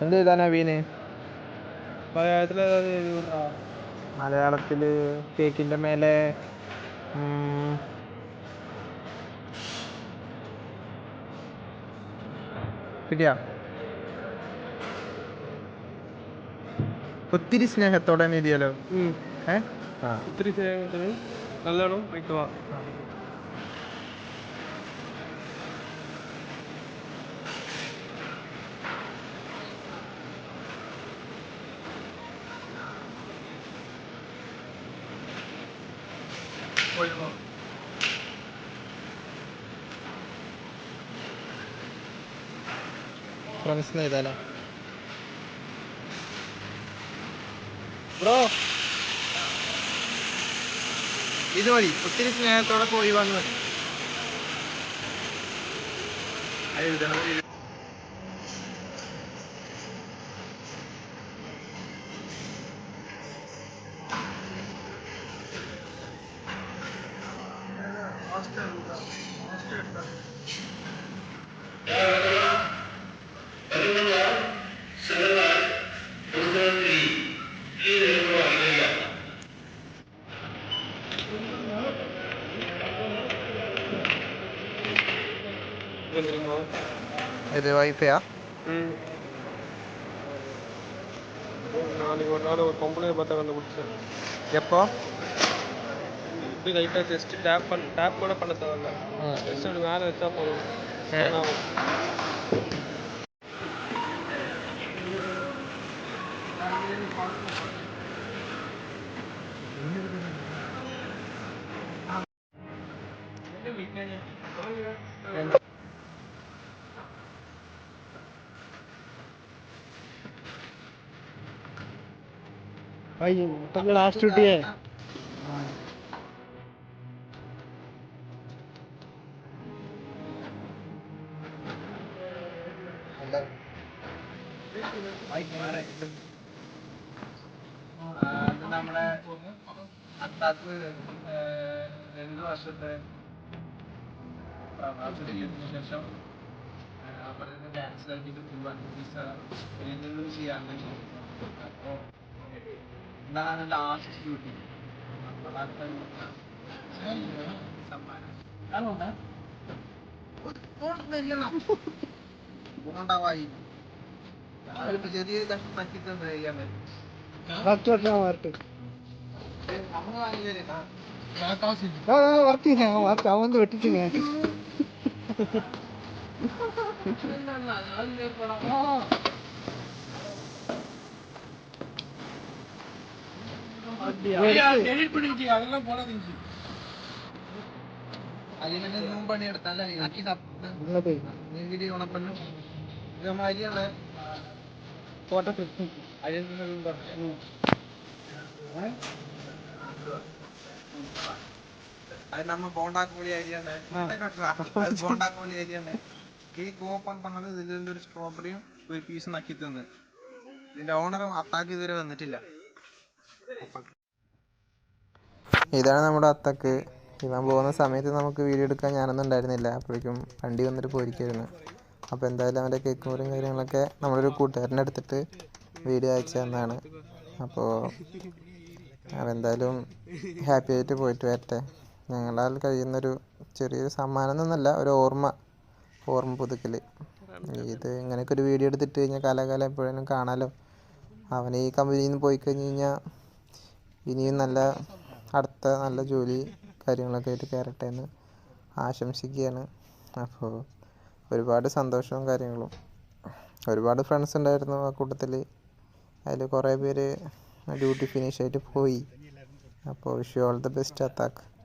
എന്ത് എഴുതാനാ വീന് മലയാളത്തിൽ മലയാളത്തിൽ കേക്കിന്റെ മേലെ കിട്ടിയാ ഒത്തിരി സ്നേഹത്തോടെ എഴുതിയാലോ? ഏ? ആ ഒത്തിരി സ്നേഹത്തിന് നല്ലോണം വയ്ക്കുക ഫ്രണ്ട്സിന് എഴുതാലോ? ബ്രോ. ഇത് മതി. ഒത്തിരി സ്നേഹത്തോടെ இது வைஃபையா நாளைக்கு ஒரு நாள் ஒரு பொம்பளை பார்த்தா கண்டுபிடிச்சேன் எப்போ? இப்படி லைட்டாக ஜஸ்ட் டேப் பண் டேப் கூட பண்ண தேவையில்ல. ஜஸ்ட் அப்படி மேலே வச்சா போதும். Thank you. भाई तक लास्ट ड्यूटी है നമ്മളെ അത്താത്ത് രണ്ടു വർഷത്തെ പ്രവാസത്തിന് ശേഷം അവരുടെ ഡാൻസ് കഴിഞ്ഞിട്ട് പോവാൻ വിസ എന്തെങ്കിലും ചെയ്യാറുണ്ടെങ്കിൽ അപ്പോൾ the last duty. I don't know. Don't make it up. Wonder why. अरे तो जल्दी दस पच्चीस दिन रह गया मेरे डॉक्टर ना वर्क हम ना ये ना ना कहाँ से ना ना वर्क ही है हम आप चावन तो बैठी थी ना ना ना ना ना കേക്ക് ഓപ്പൺ പറഞ്ഞത് ഒരു സ്ട്രോബെറിയും ഒരു പീസ് നക്കി തിന്ന്. ഇതിന്റെ ഓണറും അത്താക്ക് ഇതുവരെ വന്നിട്ടില്ല. ഇതാണ് നമ്മുടെ അത്തക്ക്. ഇവൻ പോകുന്ന സമയത്ത് നമുക്ക് വീഡിയോ എടുക്കാൻ ഞാനൊന്നും ഉണ്ടായിരുന്നില്ല. അപ്പോഴേക്കും വണ്ടി വന്നിട്ട് പോയിരിക്കായിരുന്നു അപ്പോൾ എന്തായാലും അവന്റെ കേക്ക് മുറിയും കാര്യങ്ങളൊക്കെ നമ്മളൊരു കൂട്ടുകാരനെ എടുത്തിട്ട് വീഡിയോ അയച്ചു തന്നാണ്. അപ്പോൾ അവെന്തായാലും ഹാപ്പി ആയിട്ട് പോയിട്ട് വരട്ടെ. ഞങ്ങളാൽ കഴിയുന്നൊരു ചെറിയൊരു സമ്മാനം എന്നല്ല ഒരു ഓർമ്മ. ഓർമ്മ പുതുക്കൽ ഇത് ഇങ്ങനെയൊക്കെ ഒരു വീഡിയോ എടുത്തിട്ട് കഴിഞ്ഞാൽ കാലാകാലം എപ്പോഴേലും കാണാലോ. അവൻ ഈ കമ്പനിയിൽ നിന്ന് പോയി കഴിഞ്ഞ് കഴിഞ്ഞാൽ ഇനിയും നല്ല അടുത്ത നല്ല ജോലി കാര്യങ്ങളൊക്കെ ആയിട്ട് കയറട്ടെ എന്ന് ആശംസിക്കുകയാണ്. അപ്പോൾ ഒരുപാട് സന്തോഷവും കാര്യങ്ങളും. ഒരുപാട് ഫ്രണ്ട്സ് ഉണ്ടായിരുന്നു ആ കൂട്ടത്തിൽ അതിൽ കുറേ പേര് ഡ്യൂട്ടി ഫിനിഷ് ആയിട്ട് പോയി. അപ്പോൾ വിഷ് ഓൾ ദ ബെസ്റ്റ് അത്താക്ക്.